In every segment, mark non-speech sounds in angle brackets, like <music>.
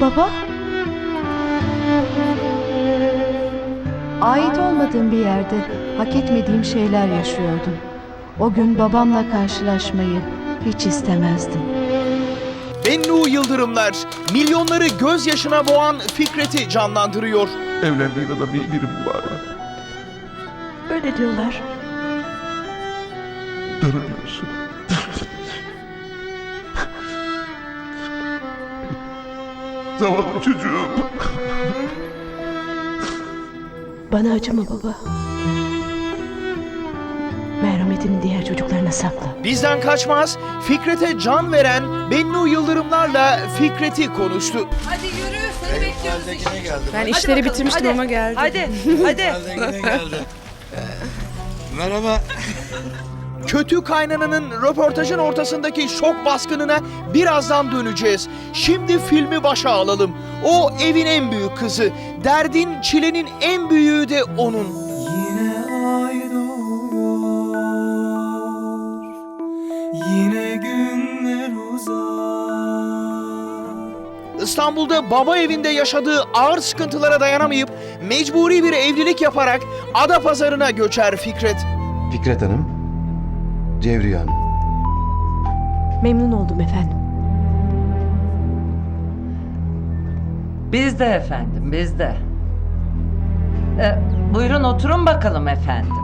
Baba? Ait olmadığım bir yerde hak etmediğim şeyler yaşıyordum. O gün babamla karşılaşmayı hiç istemezdim. Bennu Yıldırımlar milyonları gözyaşına boğan Fikret'i canlandırıyor. Evlendiğinde de bir birim var. Öyle diyorlar. Darılıyorsun. Zavallı çocuğum. Bana acıma baba. Merhametini diğer çocuklarına sakla. Bizden kaçmaz Fikret'e can veren Bennu Yıldırımlarla Fikret'i konuştu. Hadi yürü seni bekliyoruz işte. Ben işleri bitirmiştim ama geldim. Hadi <laughs> hadi. Geldi. Ee, <laughs> Merhaba. Kötü kaynananın röportajın ortasındaki şok baskınına birazdan döneceğiz. Şimdi filmi başa alalım. O evin en büyük kızı. Derdin, çilenin en büyüğü de onun. Yine ay doğuyor Yine günler uzar İstanbul'da baba evinde yaşadığı ağır sıkıntılara dayanamayıp mecburi bir evlilik yaparak ada pazarına göçer Fikret. Fikret Hanım, Cevriye Hanım. Memnun oldum efendim. Biz de efendim, biz de. Ee, buyurun oturun bakalım efendim.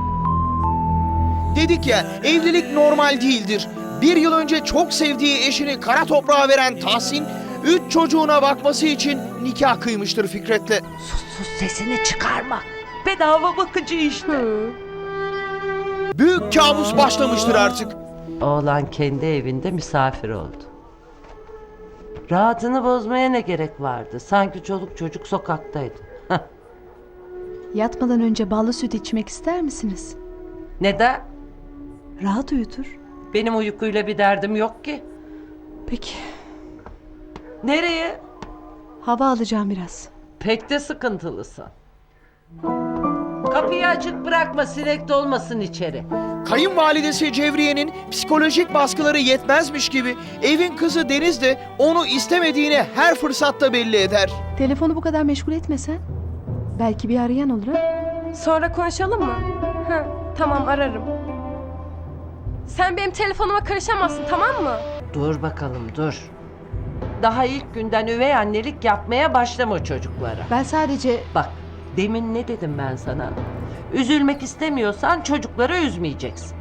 Dedik ya evlilik normal değildir. Bir yıl önce çok sevdiği eşini kara toprağa veren Tahsin, üç çocuğuna bakması için nikah kıymıştır Fikret'le. Sus sus sesini çıkarma. Bedava bakıcı işte. Kabus başlamıştır artık. Oğlan kendi evinde misafir oldu. Rahatını bozmaya ne gerek vardı? Sanki çoluk çocuk sokaktaydı. Yatmadan önce ballı süt içmek ister misiniz? Neden? Rahat uyutur. Benim uykuyla bir derdim yok ki. Peki. Nereye? Hava alacağım biraz. Pek de sıkıntılısın. Kapıyı açık bırakma sinek dolmasın içeri. Kayınvalidesi Cevriye'nin psikolojik baskıları yetmezmiş gibi evin kızı Deniz de onu istemediğini her fırsatta belli eder. Telefonu bu kadar meşgul etmesen. Belki bir arayan olur ha? Sonra konuşalım mı? Ha, tamam ararım. Sen benim telefonuma karışamazsın tamam mı? Dur bakalım dur. Daha ilk günden üvey annelik yapmaya başlama çocuklara. Ben sadece Bak demin ne dedim ben sana? Üzülmek istemiyorsan çocukları üzmeyeceksin.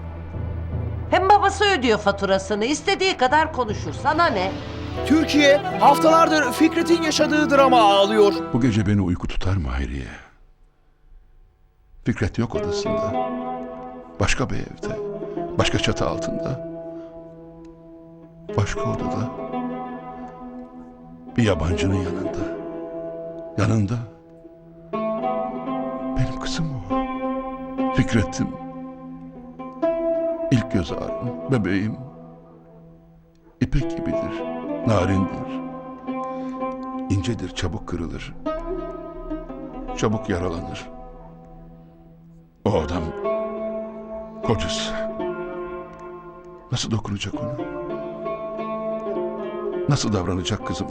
Hem babası ödüyor faturasını istediği kadar konuşur sana ne? Türkiye haftalardır Fikret'in yaşadığı drama ağlıyor. Bu gece beni uyku tutar mı Hayriye? Fikret yok odasında. Başka bir evde. Başka çatı altında. Başka odada. Bir yabancının yanında. Yanında. Fikret'im. İlk göz ağrım, bebeğim. İpek gibidir, narindir. İncedir, çabuk kırılır. Çabuk yaralanır. O adam kocası. Nasıl dokunacak ona? Nasıl davranacak kızım?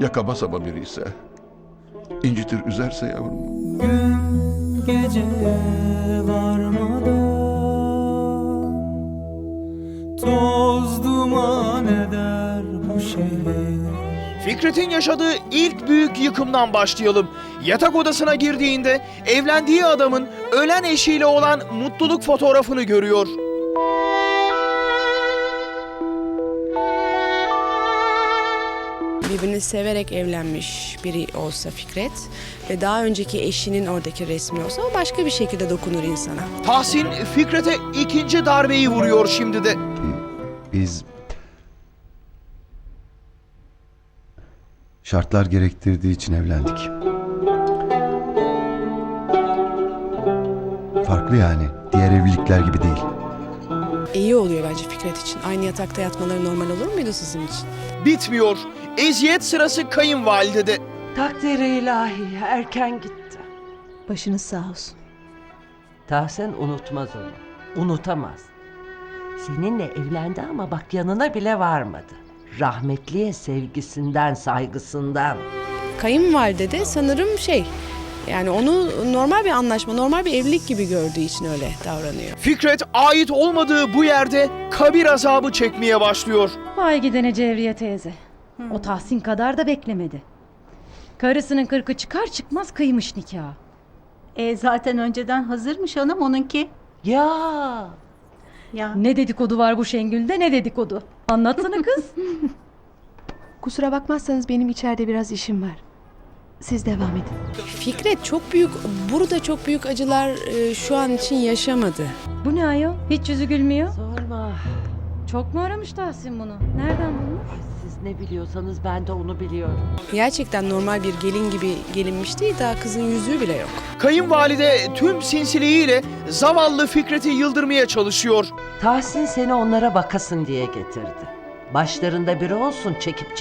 Ya kaba saba biri ise, incitir üzerse yavrum. Gün gece varmadan Toz duman eder bu şehir Fikret'in yaşadığı ilk büyük yıkımdan başlayalım. Yatak odasına girdiğinde evlendiği adamın ölen eşiyle olan mutluluk fotoğrafını görüyor. Birbirini severek evlenmiş biri olsa Fikret ve daha önceki eşinin oradaki resmi olsa o başka bir şekilde dokunur insana. Tahsin Fikret'e ikinci darbeyi vuruyor şimdi de. Biz şartlar gerektirdiği için evlendik. Farklı yani. Diğer evlilikler gibi değil. İyi oluyor bence Fikret için. Aynı yatakta yatmaları normal olur muydu sizin için? Bitmiyor. Eziyet sırası kayınvalidede. Takdiri ilahi erken gitti. başınız sağ olsun. Tahsin unutmaz onu. Unutamaz. Seninle evlendi ama bak yanına bile varmadı. Rahmetliye sevgisinden, saygısından. Kayınvalide de sanırım şey yani onu normal bir anlaşma, normal bir evlilik gibi gördüğü için öyle davranıyor. Fikret ait olmadığı bu yerde kabir azabı çekmeye başlıyor. Vay gidene Cevriye teyze. O Tahsin kadar da beklemedi. Karısının kırkı çıkar çıkmaz kıymış nikahı. E zaten önceden hazırmış hanım onunki. Ya Ya. Ne dedikodu var bu Şengül'de ne dedikodu. Anlatsana kız. <laughs> Kusura bakmazsanız benim içeride biraz işim var. Siz devam edin. Fikret çok büyük, burada çok büyük acılar e, şu an için yaşamadı. bu ne ayol? Hiç yüzü gülmüyor. sorma. Çok mu aramış Tahsin bunu? Nereden bulmuş? Siz ne biliyorsanız ben de onu biliyorum. Gerçekten normal bir gelin gibi gelinmiş değil, daha kızın yüzüğü bile yok. Kayınvalide tüm sinsiliğiyle zavallı Fikret'i yıldırmaya çalışıyor. Tahsin seni onlara bakasın diye getirdi. Başlarında biri olsun çekip